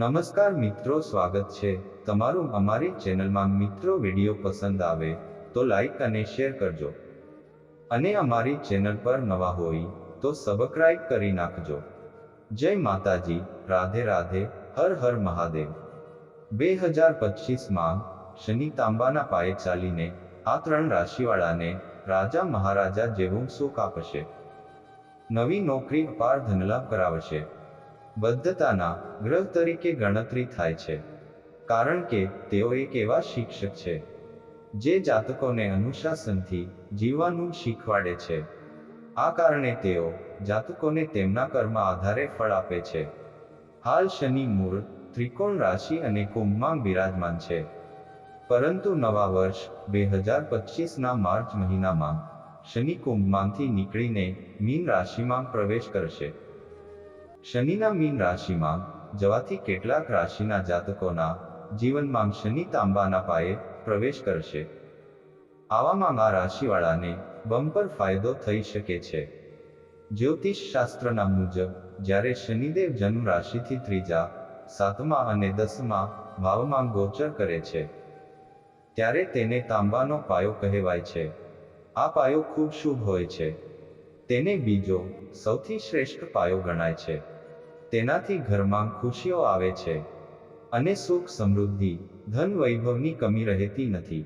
નમસ્કાર મિત્રો, સ્વાગત છે. તમારું અમારી ચેનલમાં મિત્રો વીડિયો પસંદ આવે તો લાઈક અને શેર કરજો. અને અમારી ચેનલ પર નવા હોય તો સબસ્ક્રાઇબ કરી નાખજો. જય માતાજી. રાધે રાધે. હર હર મહાદેવ. બે હજાર પચીસમાં શનિ તાંબાના પાયે ચાલીને આ ત્રણ રાશિવાળાને રાજા મહારાજા જેવું સુખ આપશે નવી નોકરી, અપાર ધનલાભ કરાવશે. બદ્ધતાના ગ્રહ તરીકે ગણતરી થાય છે. કારણ કે તેઓ એક એવા શિક્ષક છે, જે જાતકોને અનુશાસનથી જીવવાનું શીખવાડે છે. આ કારણે તેઓ જાતકોને તેમના કર્મ આધારે ફળ આપે છે. હાલ શનિ મૂળ, ત્રિકોણ રાશિ અને કુંભમાં બિરાજમાન છે. પરંતુ નવા વર્ષ, બે હજાર પચીસના માર્ચ મહિનામાં, શનિ કુંભમાંથી નીકળીને મીન રાશિમાં પ્રવેશ કરશે. શનિના મીન રાશિમાં, જવાથી કેટલાક રાશિના જાતકોના જીવનમાં શનિ તાંબાના પાયે પ્રવેશ કરશે. આવામાં આ રાશિવાળાને બમ્પર ફાયદો થઈ શકે છે. જ્યોતિષ શાસ્ત્રના મુજબ, જ્યારે શનિદેવ જન્મ રાશિથી ત્રીજા, સાતમા અને દસમા ભાવમાં ગોચર કરે છે, ત્યારે તેને તાંબાનો પાયો કહેવાય છે. આ પાયો ખૂબ શુભ હોય છે. તેને બીજો સૌથી શ્રેષ્ઠ પાયો ગણાય છે. તેનાથી ઘરમાં ખુશીઓ આવે છે અને સુખ સમૃદ્ધિ, ધન વૈભવની કમી રહેતી નથી.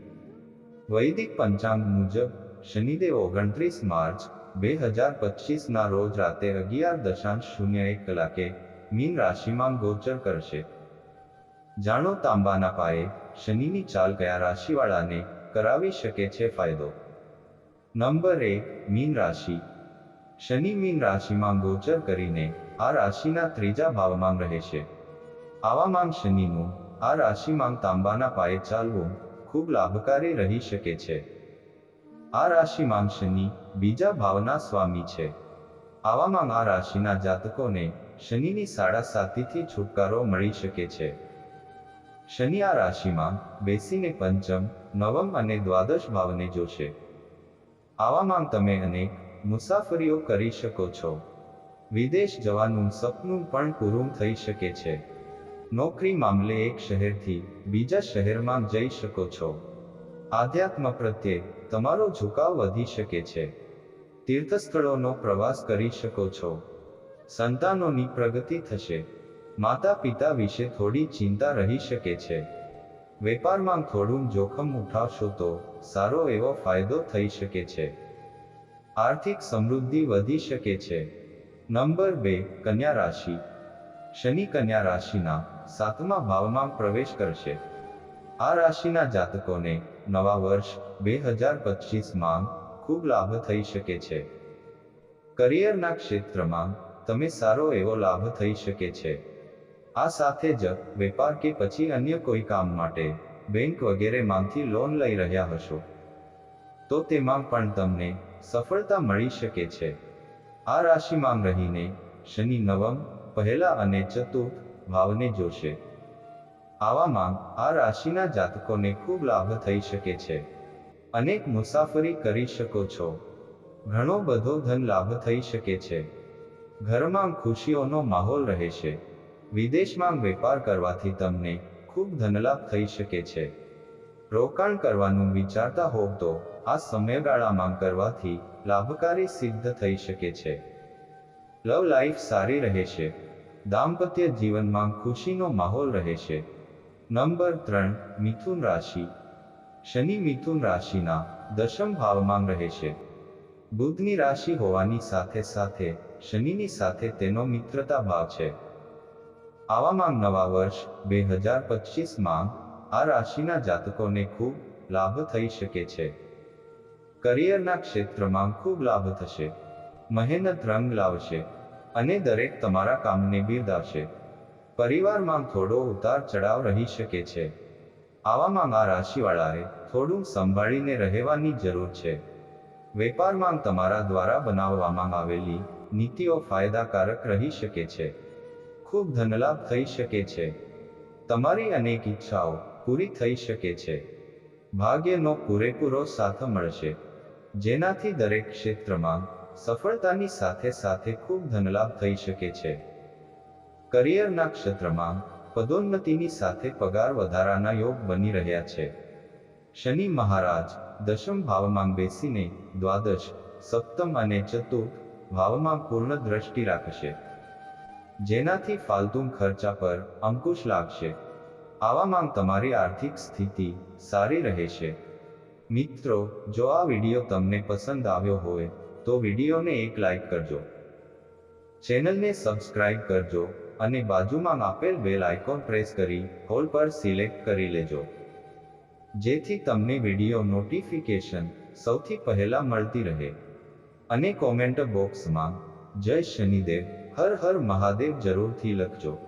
વૈદિક પંચાંગ મુજબ, શનિદેવ ઓગણત્રીસ માર્ચ, બે હજાર પચીસના રોજ રાતે અગિયાર દશાંશ શૂન્ય એક કલાકે મીન રાશિમાં ગોચર કરશે. જાણો તાંબાના પાયે શનિની ચાલ કયા રાશિવાળાને કરાવી શકે છે ફાયદો? નંબર એક, મીન રાશિ. શનિ મીન રાશિમાં ગોચર કરીને આ રાશિના ત્રીજા ભાવમાં રહેશે. આવામાં શનિનું, આ રાશિમાં તાંબાના પાયે ચાલવું, ખૂબ લાભકારી રહી શકે છે. આ રાશિમાં શનિ, બીજા ભાવના સ્વામી છે. આવામાં આ રાશિના જાતકોને શનિની સાડા સાતીથી છુટકારો મળી શકે છે. શનિ આ રાશિમાં બેસીને પંચમ, નવમ અને દ્વાદશ ભાવને જોશે. આવામાં તમે અનેક મુસાફરીઓ કરી શકો છો. વિદેશ જવાનું સપનું પણ પૂરું થઈ શકે છે. નોકરી મામલે એક શહેરથી બીજા શહેરમાં જઈ શકો છો. આધ્યાત્મ પ્રત્યે તમારો ઝુકાવ વધી શકે છે. તીર્થસ્થળોનો પ્રવાસ કરી શકો છો. સંતાનોની પ્રગતિ થશે. માતા પિતા વિશે થોડી ચિંતા રહી શકે છે. વેપારમાં થોડું જોખમ ઉઠાવશો તો સારો એવો ફાયદો થઈ શકે છે. આર્થિક સમૃદ્ધિ વધી શકે છે. નંબર બે, કન્યા રાશિ. શનિ કન્યા રાશિના સાતમા ભાવમાં પ્રવેશ કરશે. આ રાશિના જાતકોને નવા વર્ષ બે હજાર પચીસમાં ખૂબ લાભ થઈ શકે છે. કરિયરના ક્ષેત્રમાં તમે સારો એવો લાભ થઈ શકે છે. આ સાથે જ વેપાર કે પછી અન્ય કોઈ કામ માટે બેંક વગેરેમાંથી લોન લઈ રહ્યા હશો. તો તેમાં પણ તમને સફળતા મળી શકે છે. આ રાશિમાં રહીને શનિ નવમ, પહેલા અને ચતુર્થ ભાવને જોશે. આવામાં આ રાશિના જાતકોને ખૂબ લાભ થઈ શકે છે. અનેક મુસાફરી કરી શકો છો. ઘણો બધો ધન લાભ થઈ શકે છે. ઘરમાં ખુશીઓનો માહોલ રહેશે. વિદેશમાં વેપાર કરવાથી તમને ખૂબ ધનલાભ થઈ શકે છે. રોકાણ કરવાનું વિચારતા હોવ તો આ સમયગાળામાં કરવાથી લાભકારી સિદ્ધ થઈ શકે છે. લવ લાઈફ સારી રહેશે દાંપત્ય જીવનમાં ખુશીનો માહોલ રહેશે નંબર ત્રણ, મિથુન રાશિ. શનિ મિથુન રાશિના દશમ ભાવમાં રહેશે બુધની રાશિ હોવાની સાથે સાથે શનિની સાથે તેનો મિત્રતા ભાવ છે. આવામાં નવા વર્ષ બે હજાર પચીસમાં આ રાશિના જાતકોને ખૂબ લાભ થઈ શકે છે. કરિયરના ક્ષેત્રમાં ખૂબ લાભ થશે. મહેનત રંગ લાવશે અને દરેક તમારા કામને બિરદાવશે. પરિવારમાં થોડો ઉતાર ચડાવ રહી શકે છે. આવામાં આ રાશિવાળાએ થોડું સંભાળીને રહેવાની જરૂર છે. વેપારમાં તમારા દ્વારા બનાવવામાં આવેલી નીતિઓ ફાયદાકારક રહી શકે છે. ખૂબ ધનલાભ થઈ શકે છે. તમારી અનેક ઈચ્છાઓ પૂરી થઈ શકે છે. ભાગ્યનો પૂરેપૂરો સાથ મળશે. જેનાથી દરેક ક્ષેત્રમાં સફળતાની સાથે સાથે ખૂબ ધનલાભ થઈ શકે છે. કરિયરના ક્ષેત્રમાં પદોન્નતિની સાથે પગાર વધારાના યોગ બની રહ્યા છે. શનિ મહારાજ દશમ ભાવમાં બેસીને દ્વાદશ, સપ્તમ અને ચતુર્થ ભાવમાં પૂર્ણ દ્રષ્ટિ રાખશે. જેનાથી ફાલતુ ખર્ચા પર અંકુશ લાગશે. આવામાં તમારી આર્થિક સ્થિતિ સારી રહેશે. મિત્રો, જો આ વીડિયો તમને પસંદ આવ્યો હોય, તો વિડીયોને એક લાઈક કરજો. ચેનલને સબસ્ક્રાઇબ કરજો અને બાજુમાં આપેલ બેલ આઇકોન પ્રેસ કરી, હોલ પર સિલેક્ટ કરી લેજો. જેથી તમને વીડિયો નોટિફિકેશન સૌથી પહેલા મળતી રહે. અને કોમેન્ટ બોક્સમાં જય શનિદેવ, હર હર મહાદેવ જરૂરથી લખજો.